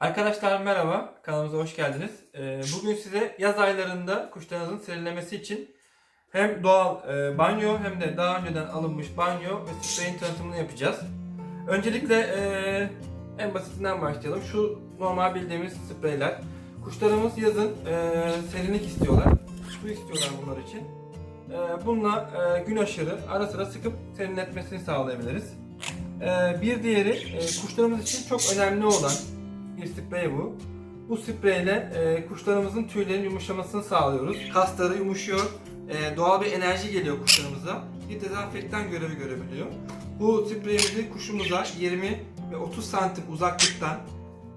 Arkadaşlar merhaba, kanalımıza hoş geldiniz. Ee, Bugün size yaz aylarında kuşlarınızın serinlemesi için hem doğal e, banyo hem de daha önceden alınmış banyo ve spreyin tanıtımını yapacağız. Öncelikle e, en basitinden başlayalım. Şu normal bildiğimiz spreyler. Kuşlarımız yazın e, serinlik istiyorlar. Su istiyorlar bunlar için. Bununla gün aşırı ara sıra sıkıp serinletmesini sağlayabiliriz. Bir diğeri kuşlarımız için çok önemli olan bir sprey bu. Bu spreyle e, kuşlarımızın tüylerinin yumuşamasını sağlıyoruz. Kasları yumuşuyor, e, doğal bir enerji geliyor kuşlarımıza. Bir dezenfektan görevi görebiliyor. Bu spreyimizi kuşumuza 20 ve 30 santim uzaklıktan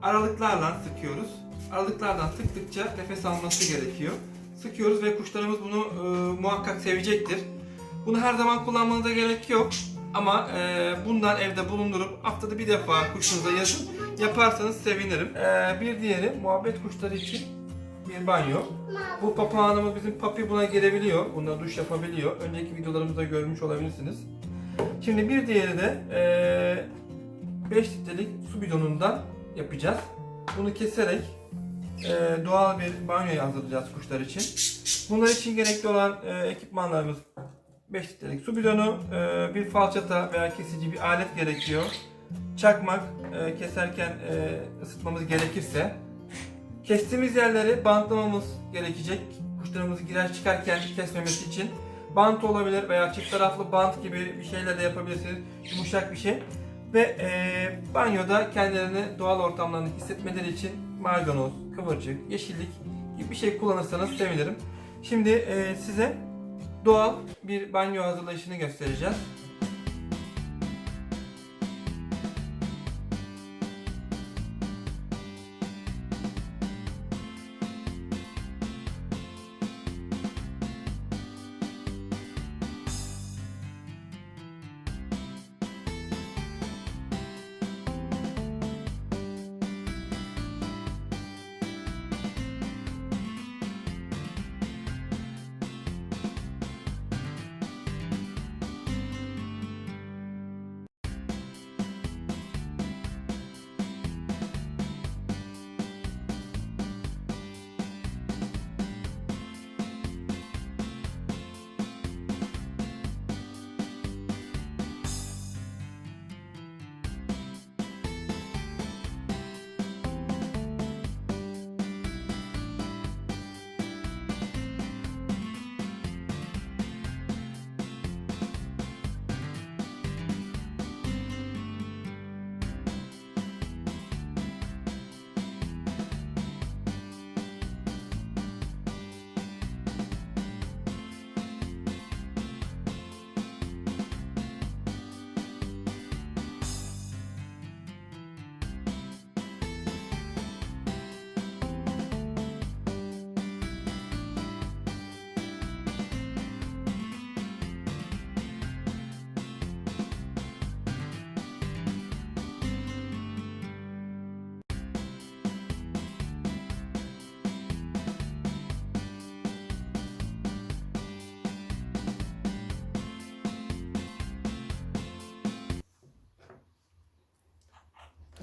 aralıklarla sıkıyoruz. Aralıklardan sıktıkça nefes alması gerekiyor. Sıkıyoruz ve kuşlarımız bunu e, muhakkak sevecektir. Bunu her zaman kullanmanıza gerek yok. Ama e, bundan evde bulundurup haftada bir defa kuşunuza yazın yaparsanız sevinirim. E, bir diğeri muhabbet kuşları için bir banyo. Bu papağanımız bizim papi buna girebiliyor. Bunda duş yapabiliyor. Önceki videolarımızda görmüş olabilirsiniz. Şimdi bir diğeri de e, 5 litrelik su bidonundan yapacağız. Bunu keserek e, doğal bir banyo hazırlayacağız kuşlar için. Bunlar için gerekli olan e, ekipmanlarımız 5 litrelik su bidonu, e, bir falçata veya kesici bir alet gerekiyor. Çakmak e, keserken e, ısıtmamız gerekirse. Kestiğimiz yerleri bantlamamız gerekecek. Kuşlarımızı girer çıkarken kesmemesi için. Bant olabilir veya çift taraflı bant gibi bir şeyler de yapabilirsiniz. Yumuşak bir şey. Ve banyoda kendilerini doğal ortamlarını hissetmeleri için maydanoz, kıvırcık, yeşillik gibi bir şey kullanırsanız sevinirim. Şimdi size doğal bir banyo hazırlayışını göstereceğiz.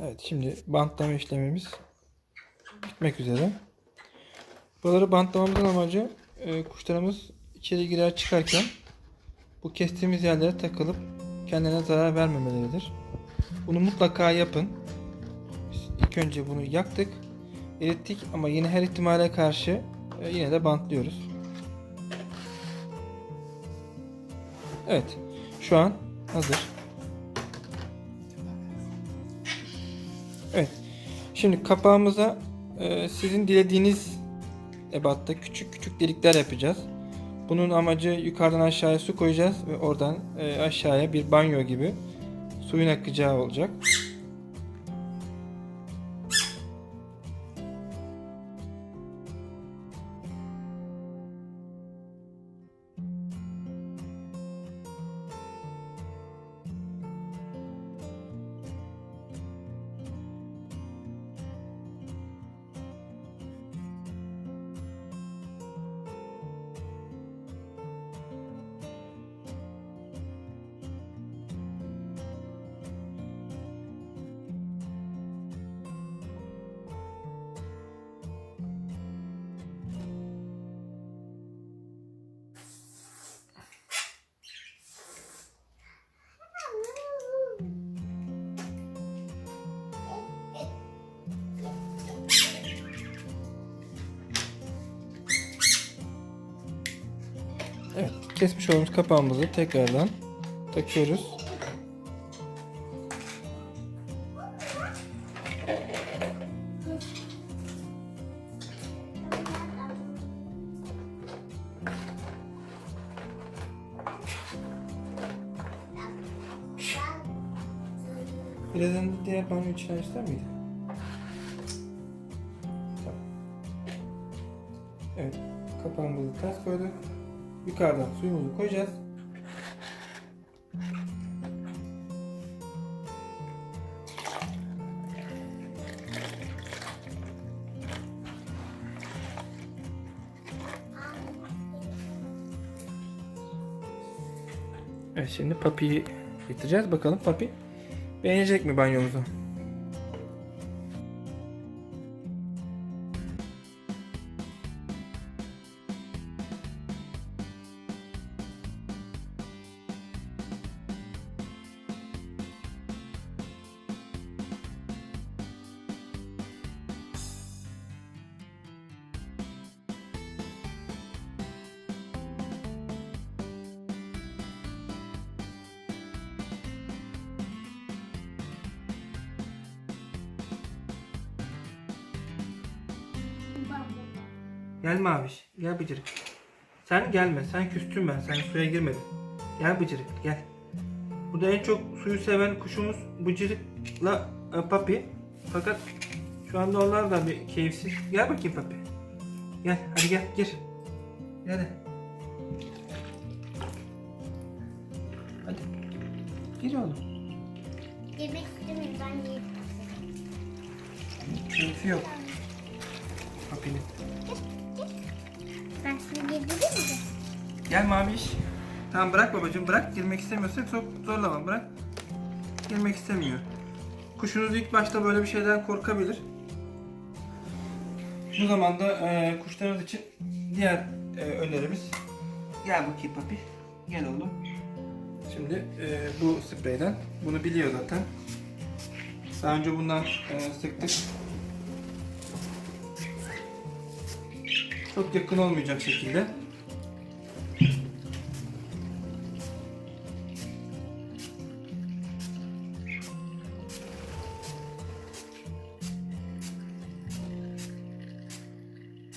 Evet şimdi bantlama işlemimiz bitmek üzere. Buraları bantlamamızın amacı e, kuşlarımız içeri girer çıkarken bu kestiğimiz yerlere takılıp kendilerine zarar vermemeleridir. Bunu mutlaka yapın. Biz ilk önce bunu yaktık, erittik ama yine her ihtimale karşı e, yine de bantlıyoruz. Evet, şu an hazır. Şimdi kapağımıza e, sizin dilediğiniz ebatta küçük küçük delikler yapacağız. Bunun amacı yukarıdan aşağıya su koyacağız ve oradan e, aşağıya bir banyo gibi suyun akacağı olacak. Kesmiş olduğumuz kapağımızı tekrardan takıyoruz. Birazdan diğer banyo için miydi? Tamam. Evet. Kapağımızı ters koyduk. Yukarıdan suyumuzu koyacağız. Evet şimdi Papi'yi getireceğiz. Bakalım Papi beğenecek mi banyomuzu? Gel Maviş. Gel Bıcırık. Sen gelme. Sen küstün ben. Sen suya girmedin. Gel Bıcırık. Gel. Burada en çok suyu seven kuşumuz Bıcırık'la e, Papi. Fakat şu anda onlar da bir keyifsiz. Gel bakayım Papi. Gel. Hadi gel. Gir. Gel. Hadi. Gir oğlum. Yemek istemiyorum ben yiyeyim. Keyfi yok. Papi'nin. Mi? Gel Maviş. Tamam bırak babacığım bırak. Girmek istemiyorsa çok zorlama bırak. Girmek istemiyor. Kuşunuz ilk başta böyle bir şeyden korkabilir. Bu zamanda e, kuşlarınız için diğer e, önerimiz gel bakayım papi. Gel oğlum. Şimdi e, bu spreyden bunu biliyor zaten. Daha önce bundan e, sıktık. Çok yakın olmayacak şekilde.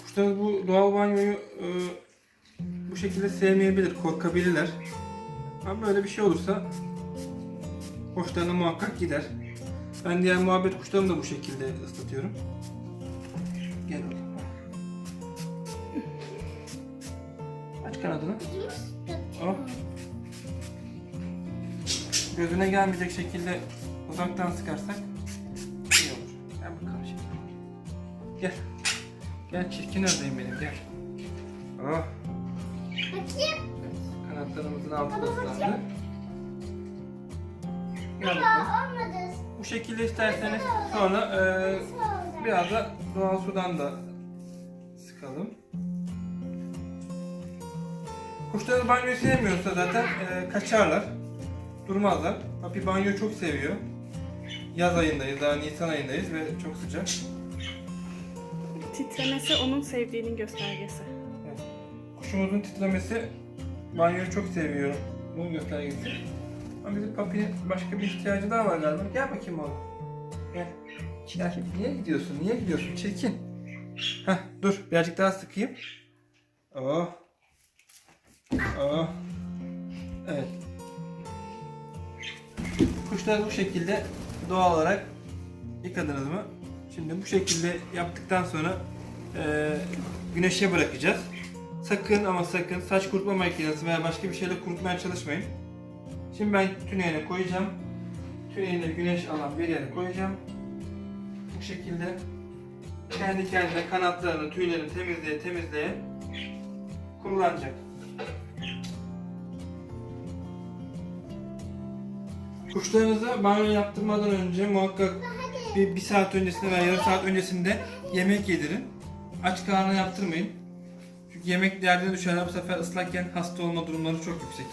Kuşlar bu doğal banyoyu e, bu şekilde sevmeyebilir, korkabilirler. Ama böyle bir şey olursa hoşlarına muhakkak gider. Ben diğer muhabbet kuşlarımı da bu şekilde ıslatıyorum. Aç kanadını. Oh. Gözüne gelmeyecek şekilde uzaktan sıkarsak iyi olur. Gel bakalım şimdi. Gel. Gel çirkin ördeğim benim gel. Oh. Bakayım. Kanatlarımızın altı da ıslandı. Gel bakalım. Aa, olmadı. Bu şekilde isterseniz sonra e, biraz da doğal sudan da sıkalım. Kuşlar banyoyu sevmiyorsa zaten e, kaçarlar. Durmazlar. Papi banyoyu çok seviyor. Yaz ayındayız, daha Nisan ayındayız ve çok sıcak. Titremesi onun sevdiğinin göstergesi. Kuşumuzun titremesi banyoyu çok seviyor. Bunun göstergesi. Ama bizim papinin başka bir ihtiyacı daha var galiba. Gel bakayım oğlum. Gel. Gel. Niye gidiyorsun? Niye gidiyorsun? Çirkin. Heh, dur. Birazcık daha sıkayım. Oh. Evet. Kuşları bu şekilde doğal olarak yıkadınız mı? Şimdi bu şekilde yaptıktan sonra eee, güneşe bırakacağız. Sakın ama sakın saç kurutma makinesi veya başka bir şeyle kurutmaya çalışmayın. Şimdi ben tüneyine koyacağım. Tüneyine güneş alan bir yere koyacağım. Bu şekilde kendi kendine kanatlarını, tüylerini temizleye temizleye kurulanacak. Kuşlarınıza banyo yaptırmadan önce muhakkak bir, bir saat öncesinde veya yarım saat öncesinde yemek yedirin. Aç karnına yaptırmayın. Çünkü yemek derdine düşerler bu sefer ıslakken hasta olma durumları çok yüksek.